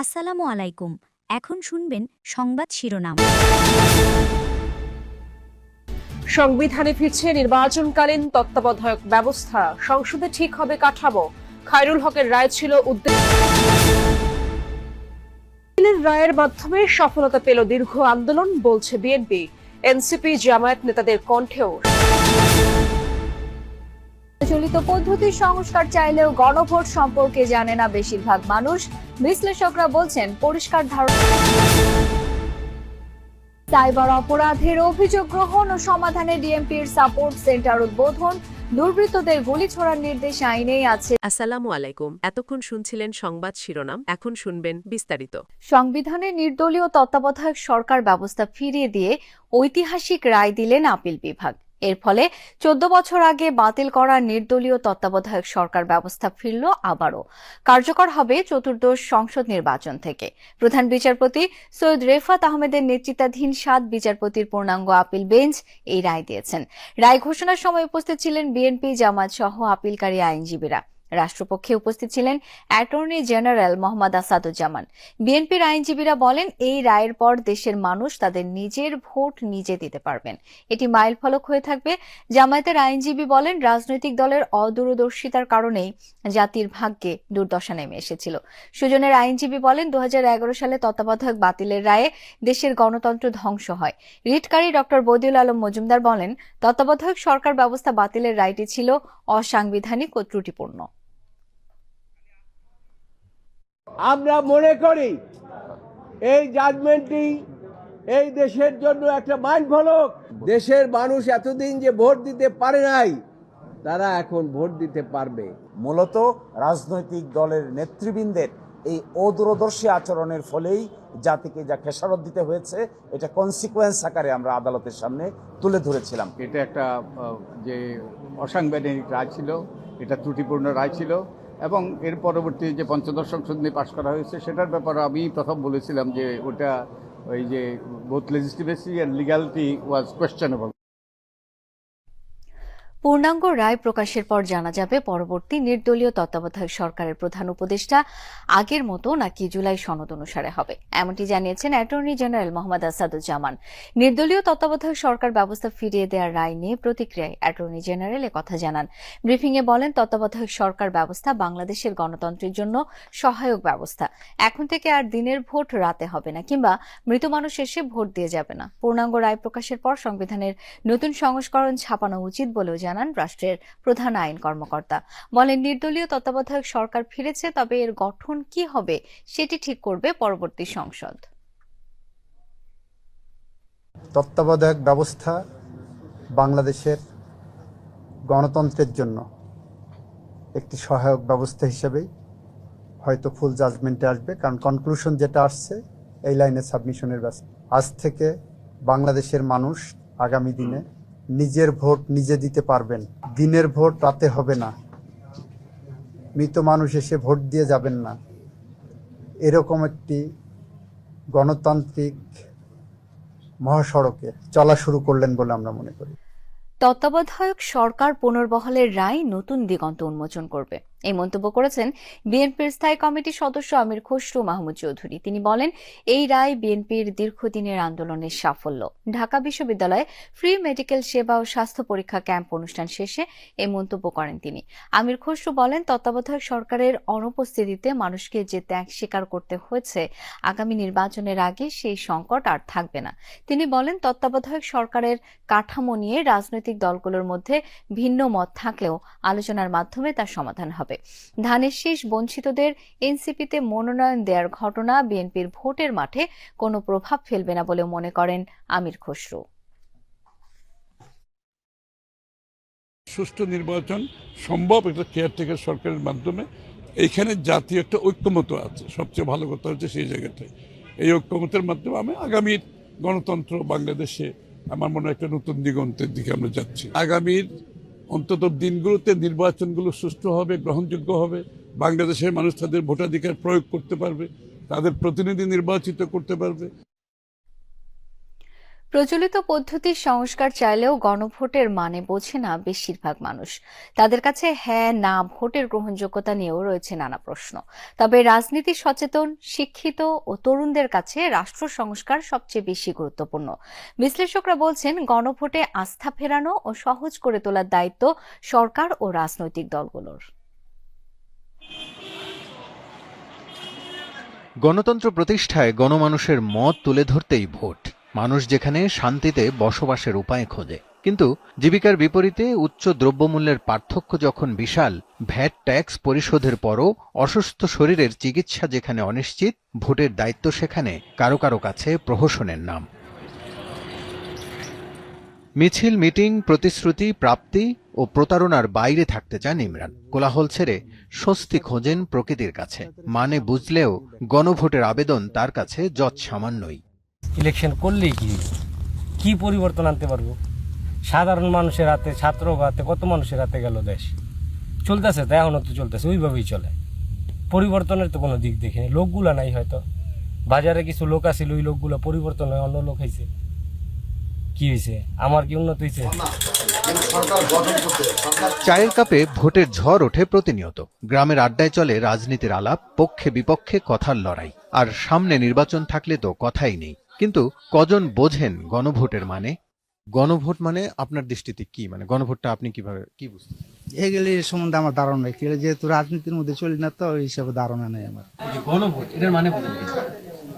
আসসালামু আলাইকুম। এখন শুনবেন সংবাদ শিরোনাম। সংবিধানে ফিরছে নির্বাচনকালীন তত্ত্বাবধায়ক ব্যবস্থা। সংসদে ঠিক হবে কাঠামো। খায়রুল হকের রায় ছিল উদ্দিনের রায়ের মাধ্যমে সফলতা পেল দীর্ঘ আন্দোলন বলছে বিএনপি। এনসিপি জামায়াত নেতাদের কণ্ঠেও। প্রচলিত পদ্ধতির সংস্কার চাইলেও গণভোট সম্পর্কে জানে না বেশিরভাগ মানুষ। বিশ্লেষকরা বলছেন পরিষ্কার ধারণা। সাইবার অপরাধের অভিযোগ গ্রহণ ও সমাধানে ডিএমপির সাপোর্ট সেন্টার উদ্বোধন। দুর্বৃত্তদের গুলি ছোড়ার নির্দেশ আইনেই আছে। আসসালামু আলাইকুম। এতক্ষণ শুনছিলেন সংবাদ শিরোনাম এখন শুনবেন বিস্তারিত। সংবিধানে নির্দলীয় তত্ত্বাবধায়ক সরকার ব্যবস্থা ফিরিয়ে দিয়ে ঐতিহাসিক রায় দিলেন আপিল বিভাগ। এর ফলে চোদ্দ বছর আগে বাতিল করা নির্দলীয় তত্ত্বাবধায়ক সরকার ব্যবস্থা ফিরল আবারও। কার্যকর হবে চতুর্দশ সংসদ নির্বাচন থেকে। প্রধান বিচারপতি সৈয়দ রেফাত আহমেদের নেতৃত্বাধীন সাত বিচারপতির পূর্ণাঙ্গ আপিল বেঞ্চ এই রায় দিয়েছেন। রায় ঘোষণার সময় উপস্থিত ছিলেন বিএনপি জামাত সহ আপিলকারী আইনজীবীরা। রাষ্ট্রপক্ষে উপস্থিত ছিলেন অ্যাটর্নি জেনারেল মোহাম্মদ আসাদুজ্জামান। বিএনপির আইনজীবীরা বলেন, এই রায়ের পর দেশের মানুষ তাদের নিজের ভোট নিজে দিতে পারবেন। এটি মাইল ফলক হয়ে থাকবে। জামায়াতের আইনজীবী বলেন, রাজনৈতিক দলের অদূরদর্শিতার কারণেই জাতির ভাগ্যে দুর্দশা নেমে এসেছিল। সুজনের আইনজীবী বলেন দু হাজার এগারো সালে তত্ত্বাবধায়ক বাতিলের রায়ে দেশের গণতন্ত্র ধ্বংস হয়। রিটকারী ডক্টর বদিউল আলম মজুমদার বলেন, তত্ত্বাবধায়ক সরকার ব্যবস্থা বাতিলের রায়টি ছিল অসাংবিধানিক ও ত্রুটিপূর্ণ। আমরা মনে করি এই জাজমেন্টটি এই দেশের জন্য একটা মাইন্ড ফলক দেশের মানুষ এতদিন যে ভোট দিতে পারে নাই তারা এখন ভোট দিতে পারবে। মূলত রাজনৈতিক দলের নেতৃবৃন্দের এই অদূরদর্শী আচরণের ফলেই জাতিকে যা খেসারত দিতে হয়েছে এটা কনসিকোয়েন্স আকারে আমরা আদালতের সামনে তুলে ধরেছিলাম। এটা একটা আহ, যে অসাংবিধানিক রায় ছিল এটা ত্রুটিপূর্ণ রায় ছিল। এবং এর পরবর্তী যে পঞ্চদশ নিয়ে পাশ করা হয়েছে, সেটার ব্যাপারে আমি প্রথম বলেছিলাম যে ওটা ওই যে both legitimacy and legality was questionable পূর্ণাঙ্গ রায় প্রকাশের পর জানা যাবে পরবর্তী নির্দলীয় তত্ত্বাবধায়ক সরকারের প্রধান উপদেষ্টা আগের মতো নাকি জুলাই সনদ অনুসারে হবে। এমনটি জানিয়েছেন অ্যাটর্নি জেনারেল মোহাম্মদ আসাদুজ্জামান। নির্দলীয় তত্ত্বাবধায়ক সরকার ব্যবস্থা ফিরিয়ে দেওয়ার রায় নিয়ে প্রতিক্রিয়ায় অ্যাটর্নি জেনারেল কথা জানান। ব্রিফিংয়ে বলেন, তত্ত্বাবধায়ক সরকার ব্যবস্থা বাংলাদেশের গণতন্ত্রের জন্য সহায়ক ব্যবস্থা। এখন থেকে আর দিনের ভোট রাতে হবে না কিংবা মৃত মানুষ এসে ভোট দিয়ে যাবে না। পূর্ণাঙ্গ রায় প্রকাশের পর সংবিধানের নতুন সংস্করণ ছাপানো উচিত বলেও জানান। রাষ্ট্রের প্রধান আইন কর্মকর্তা। বলেন, নির্দলীয় তত্ত্বাবধায়ক সরকার ফিরেছে, তবে এর গঠন কি হবে সেটি ঠিক করবে পরবর্তী সংসদ। তত্ত্বাবধায়ক ব্যবস্থা বাংলাদেশের গণতন্ত্রের জন্য একটি সহায়ক ব্যবস্থা হিসেবেই হয়তো ফুল জাজমেন্টে আসবে, কারণ কনক্লুশন যেটা আসছে, এই লাইনে সাবমিশনের ব্যবস্থা। আজ থেকে বাংলাদেশের মানুষ আগামী দিনে নিজের ভোট নিজে দিতে পারবেন। দিনের ভোট রাতে হবে না। মৃত মানুষ এসে ভোট দিয়ে যাবেন না। এরকম একটি গণতান্ত্রিক মহাসড়কে চলা শুরু করলেন বলে আমরা মনে করি। তত্ত্বাবধায়ক সরকার পুনর্বহলের রায় নতুন দিগন্ত উন্মোচন করবে। এই মন্তব্য করেছেন বিএনপির স্থায়ী কমিটির সদস্য আমির খসরু মাহমুদ চৌধুরী। তিনি বলেন, এই রায় বিএনপির দীর্ঘদিনের আন্দোলনের সাফল্য। ঢাকা বিশ্ববিদ্যালয়ে ফ্রি মেডিকেল সেবা ও স্বাস্থ্য পরীক্ষা ক্যাম্প অনুষ্ঠান শেষে এই মন্তব্য করেন তিনি। আমির খসরু বলেন, তত্ত্বাবধায়ক সরকারের অনুপস্থিতিতে মানুষকে যে ত্যাগ স্বীকার করতে হয়েছে, আগামী নির্বাচনের আগে সেই সংকট আর থাকবে না। তিনি বলেন, তত্ত্বাবধায়ক সরকারের কাঠামো নিয়ে রাজনৈতিক দলগুলোর মধ্যে ভিন্ন মত থাকলেও আলোচনার মাধ্যমে তার সমাধান হবে। ধানের শীষ বঞ্চিতদের এনসিপিতে মনোনয়ন দেওয়ার ঘটনা বিএনপির ভোটের মাঠে কোনো প্রভাব ফেলবে না বলে মনে করেন আমির খসরু। সুষ্ঠু নির্বাচন সম্ভব একটা কেয়ারটেকার সরকারের মাধ্যমে। এইখানে জাতীয় একটা ঐক্যমত আছে। সবচেয়ে ভালো কথা হচ্ছে সেই জায়গাটায়। এই ঐক্যমতের মাধ্যমে আমি আগামীর গণতন্ত্র বাংলাদেশে আমার মনে হয় একটা নতুন দিগন্তের দিকে আমরা যাচ্ছি। আগামীর অন্তত দিনগুলোতে নির্বাচনগুলো সুষ্ঠু হবে, গ্রহণযোগ্য হবে। বাংলাদেশের মানুষ তাদের ভোটাধিকার প্রয়োগ করতে পারবে, তাদের প্রতিনিধি নির্বাচিত করতে পারবে। প্রচলিত পদ্ধতির সংস্কার চাইলেও গণভোটের মানে বোঝে না বেশিরভাগ মানুষ। তাদের কাছে হ্যাঁ না ভোটের গ্রহণযোগ্যতা নিয়েও রয়েছে নানা প্রশ্ন। তবে রাজনীতি সচেতন, শিক্ষিত ও তরুণদের কাছে রাষ্ট্র সংস্কার সবচেয়ে বেশি গুরুত্বপূর্ণ। বিশ্লেষকরা বলছেন, গণভোটে আস্থা ফেরানো ও সহজ করে তোলার দায়িত্ব সরকার ও রাজনৈতিক দলগুলোর। গণতন্ত্র প্রতিষ্ঠায় গণমানুষের মত তুলে ধরতেই ভোট। মানুষ যেখানে শান্তিতে বসবাসের উপায় খোঁজে। কিন্তু জীবিকার বিপরীতে উচ্চ দ্রব্যমূল্যের পার্থক্য যখন বিশাল, ভ্যাট ট্যাক্স পরিশোধের পরও অসুস্থ শরীরের চিকিৎসা যেখানে অনিশ্চিত, ভোটের দায়িত্ব সেখানে কারও কারও কাছে প্রহসনের নাম। মিছিল, মিটিং, প্রতিশ্রুতি, প্রাপ্তি ও প্রতারণার বাইরে থাকতে চান ইমরান। কোলাহল ছেড়ে স্বস্তি খোঁজেন প্রকৃতির কাছে। মানে বুঝলেও গণভোটের আবেদন তার কাছে যৎ সামান্যই ইলেকশন করলেই কি? কি পরিবর্তন আনতে পারব? সাধারণ মানুষের হাতে ছাত্র হাতে, কত মানুষের হাতে গেল দেশ? চলতেছে তো এখনও তো চলতেছে, ওইভাবেই চলে। পরিবর্তনের তো কোনো দিক দেখিনি লোকগুলা নাই হয়তো। বাজারে কিছু লোক আছিল, ওই লোকগুলো পরিবর্তন হয় অন্য লোক হয়েছে কি হয়েছে আমার কি উন্নত হয়েছে চায়ের কাপে ভোটের ঝড় ওঠে প্রতিনিয়ত। গ্রামের আড্ডায় চলে রাজনীতির আলাপ পক্ষে বিপক্ষে কথার লড়াই। আর সামনে নির্বাচন থাকলে তো কথাই নেই। কিন্তু কজন বোঝেন গণভোটের মানে? গণভোট মানে আপনার দৃষ্টিতে কি? মানে গণভোটটা আপনি কীভাবে কি বুঝতে এগুলি সম্বন্ধে আমার ধারণা নেই। কি যেহেতু রাজনীতির মধ্যে চলি না তো ওই হিসাবে ধারণা নেই আমার। গণভোট এটার মানে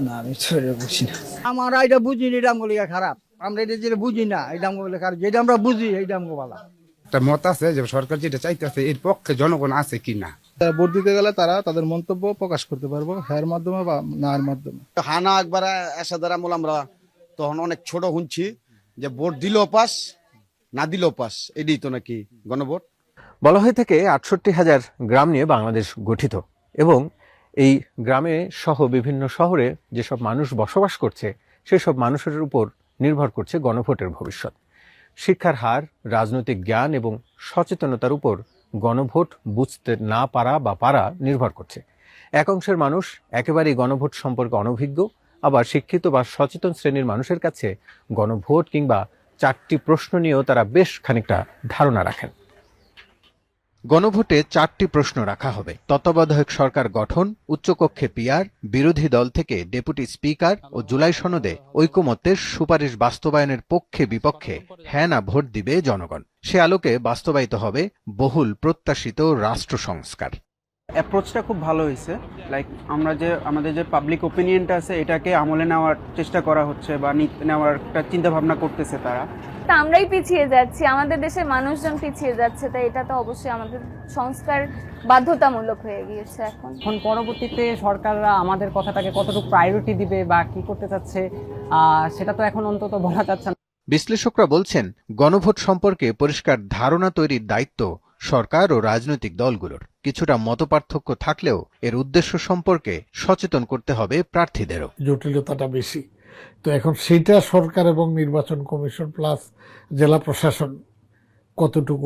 না আমি বুঝি না। আমরা এটা বুঝি না এটা আমগুলো খারাপ। আমরা এটা যেটা বুঝি না এটা আমগুলো খারাপ। যেটা আমরা বুঝি এইটা আমগো ভালো একটা মত আছে যে সরকার যেটা চাইতেছে এর পক্ষে জনগণ আছে কি না? ভোট দিতে গেলে তারা তাদের মন্তব্য প্রকাশ করতে পারব হ্যার মাধ্যমে বা নার মাধ্যমে। হানা একবার এসে দ্বারা আমরা তখন অনেক ছোট শুনছি যে ভোট দিলেও পাস না দিলেও পাস এটাই তো নাকি গণভোট? বলা হয়ে থাকে আটষট্টি হাজার গ্রাম নিয়ে বাংলাদেশ গঠিত এবং এই গ্রামে সহ বিভিন্ন শহরে যেসব মানুষ বসবাস করছে সেসব মানুষের উপর নির্ভর করছে গণভোটের ভবিষ্যৎ। শিক্ষার হার রাজনৈতিক জ্ঞান এবং সচেতনতার উপর গণভোট বুঝতে না পারা বা পারা নির্ভর করছে। এক অংশের মানুষ একেবারেই গণভোট সম্পর্কে অনভিজ্ঞ, আবার শিক্ষিত বা সচেতন শ্রেণির মানুষের কাছে গণভোট কিংবা চারটি প্রশ্ন নিয়েও তারা বেশ খানিকটা ধারণা রাখেন। গণভোটে চারটি প্রশ্ন রাখা হবে। তত্ত্বাবধায়ক সরকার গঠন, উচ্চকক্ষে পিয়ার বিরোধী দল থেকে ডেপুটি স্পিকার ও জুলাই সনদে ঐকমত্যের সুপারিশ বাস্তবায়নের পক্ষে বিপক্ষে হ্যাঁ না ভোট দিবে জনগণ। সে আলোকে বাস্তবায়িত হবে বহুল প্রত্যাশিত রাষ্ট্র সংস্কার। অ্যাপ্রোচটা খুব ভালো হয়েছে। লাইক আমরা যে, আমাদের যে পাবলিক ওপিনিয়নটা আছে, এটাকে আমলে নেওয়ার চেষ্টা করা হচ্ছে বা নেওয়ার একটা চিন্তা ভাবনা করতেছে তারা। তা আমরাই পিছিয়ে যাচ্ছি আমাদের দেশের মানুষজন পিছিয়ে যাচ্ছে তাই এটা তো অবশ্যই আমাদের সংস্কার বাধ্যতামূলক হয়ে গিয়েছে এখন। এখন পরবর্তীতে সরকাররা আমাদের কথাটাকে কতটুকু প্রায়োরিটি দিবে বা কি করতে চাচ্ছে সেটা তো এখন অন্তত বলা যাচ্ছে না। বিশ্লেষকরা বলছেন গণভোট সম্পর্কে পরিষ্কার ধারণা তৈরির দায়িত্ব সরকার ও রাজনৈতিক দলগুলোর। কিছুটা মতপার্থক্য থাকলেও এর উদ্দেশ্য সম্পর্কে সচেতন করতে হবে প্রার্থীদেরও। জটিলতাটা বেশি। তো এখন সেটা সরকার এবং নির্বাচন কমিশন প্লাস জেলা প্রশাসন কতটুকু